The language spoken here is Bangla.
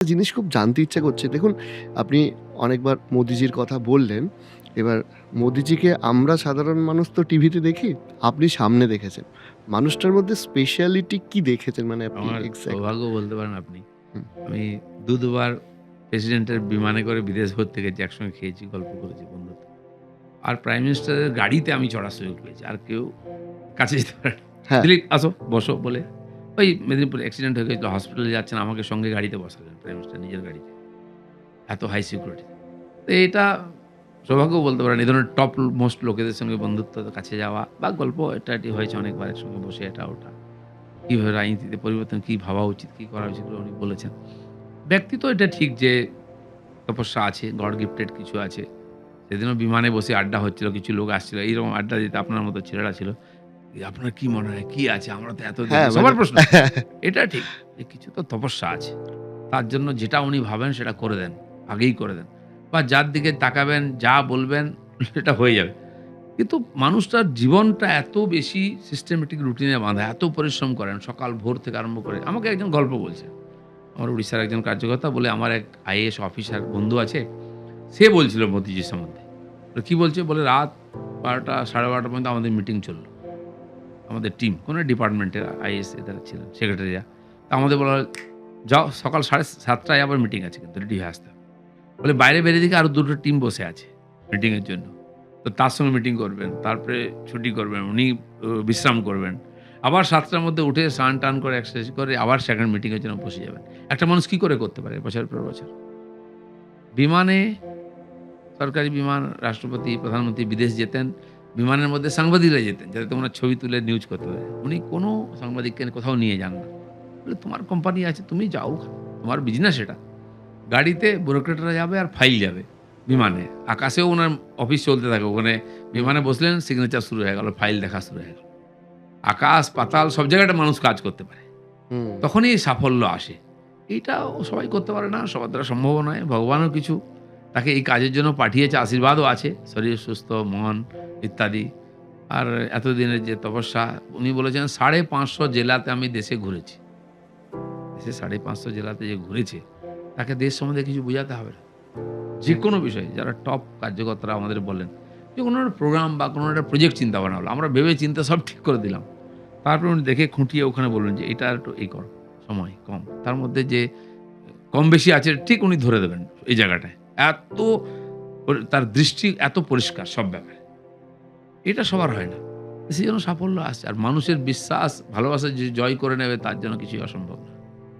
জিনিস খুব জানতে ইচ্ছা করছে। দেখুন আপনি অনেকবার মোদিজির কথা বললেন এবার মোদিজিকে আমরা সাধারণ মানুষ তো টিভিতে দেখি আপনি সামনে দেখেছেন। মানুষটার মধ্যে স্পেশালিটি কি দেখেছেন? মানে আপনি সৌভাগ্য বলতে পারেন আপনি। আমি দু দুবার প্রেসিডেন্টের বিমানে করে বিদেশ ঘুরতে গেছি একসঙ্গে খেয়েছি গল্প করেছি বন্ধুত্ব আর প্রাইম মিনিস্টারের গাড়িতে আমি চড়ার সুযোগ পেয়েছি আর কেউ কাছে যেতে পারে। হ্যাঁ। দিলীপ আসো বসো বলে ওই মেদিনীপুর অ্যাক্সিডেন্ট হয়ে গেছিল হসপিটালে যাচ্ছেন, আমাকে সঙ্গে গাড়িতে বসালেন প্রাইম মিনিস্টার নিজের গাড়িতে। এত হাই সিকিউরিটি তো এটা সৌভাগ্য বলতে পারেন, এই ধরনের টপ মোস্ট লোকেদের সঙ্গে বন্ধুত্ব, কাছে যাওয়া বা গল্প এটা এটি হয়েছে অনেকবার একসঙ্গে বসে এটা ওটা। কীভাবে রাজনীতিতে পরিবর্তন, কী ভাবা উচিত, কী করা উচিত উনি বলেছেন। ব্যক্তি তো এটা ঠিক যে তপস্যা আছে গড গিফটেড কিছু আছে। সেদিনও বিমানে বসে আড্ডা হচ্ছিল, কিছু লোক আসছিল, এইরকম আড্ডা দিতে আপনার মতো ছেলেরা ছিল "এই আপনার কি মনে হয় কি আছে? আমরা তো এত দেখি।" হ্যাঁ, সবার প্রশ্ন। এটা ঠিক যে কিছু তো তপস্যা আছে। তার জন্য যেটা উনি ভাবেন সেটা করে দেন আগেই করে দেন। বা যার দিকে তাকাবেন যা বলবেন সেটা হয়ে যাবে। কিন্তু মানুষটার জীবনটা এত বেশি সিস্টেমেটিক রুটিনে বাঁধা এত পরিশ্রম করেন সকাল ভোর থেকে আরম্ভ করে আমাকে একজন গল্প বলছে। আমার উড়িষ্যার একজন কার্যকর্তা বলে আমার এক আইএস অফিসার বন্ধু আছে সে বলছিল মোদিজির সম্বন্ধে। কি বলছে? বলে রাত বারোটা সাড়ে বারোটা পর্যন্ত আমাদের মিটিং চলল। আমাদের টিম কোনো ডিপার্টমেন্টের আইএস এদের ছিলেন সেক্রেটারিরা তা আমাদের বলা যাও সকাল সাড়ে সাতটায় আবার মিটিং আছে কিন্তু রেডি হয়ে আসতে। বলে বাইরে বেরিয়ে দিকে আরও দুটো টিম বসে আছে মিটিংয়ের জন্য। তো তার সঙ্গে মিটিং করবেন, তারপরে ছুটি করবেন, উনি বিশ্রাম করবেন। আবার সাতটার মধ্যে উঠে স্নান টান করে এক্সারসাইজ করে আবার সেকেন্ড মিটিংয়ের জন্য বসে যাবেন। একটা মানুষ কী করে করতে পারে বছর পর বছর? বিমানে সরকারি বিমান, রাষ্ট্রপতি, প্রধানমন্ত্রী বিদেশ যেতেন বিমানের মধ্যে সাংবাদিকরা যেতেন যাতে তোমরা ছবি তুলে নিউজ করতে পারে। উনি কোনো সাংবাদিককে কোথাও নিয়ে যান না। বলে তোমার কোম্পানি আছে তুমি যাও। তোমার বিজনেস এটা। গাড়িতে ব্যুরোক্রেটরা যাবে আর ফাইল যাবে বিমানে। আকাশেও ওনার অফিস চলতে থাকে। ওখানে বিমানে বসলেন সিগনেচার শুরু হয়ে গেল ফাইল দেখা শুরু হয়ে গেল। আকাশ পাতাল সব জায়গাটা মানুষ কাজ করতে পারে। হুম, তখনই সাফল্য আসে। এইটাও সবাই করতে পারে না সবার দ্বারা সম্ভব নয়। ভগবানও কিছু। তাকে এই কাজের জন্য পাঠিয়েছে আশীর্বাদও আছে। শরীর সুস্থ মন ইত্যাদি। আর এতদিনের যে তপস্যা, উনি বলেছেন, সাড়ে পাঁচশো জেলাতে আমি দেশে ঘুরেছি। দেশে সাড়ে পাঁচশো জেলাতে যে ঘুরেছে, তাকে দেশ সম্বন্ধে কিছু বোঝাতে হবে না। যে কোনো বিষয়ে, যারা টপ কার্যকর্তারা আমাদের বলেন যে কোনো একটা প্রোগ্রাম বা কোনো একটা প্রজেক্ট চিন্তা ভাবনা হলো, আমরা ভেবে চিন্তা সব ঠিক করে দিলাম। তারপরে উনি দেখে খুঁটিয়ে ওখানে বললেন যে, এটা একটু এই কর, সময় কম। তার মধ্যে যে কম বেশি আছে, ঠিক উনি ধরে দেবেন এই জায়গাটায়। এত তার দৃষ্টি এত পরিষ্কার সব ব্যাপারে। এটা সবার হয় না। সেই জন্য সাফল্য আসছে। আর মানুষের বিশ্বাস, ভালোবাসা যে জয় করে নেবে, তার জন্য কিছুই অসম্ভব না।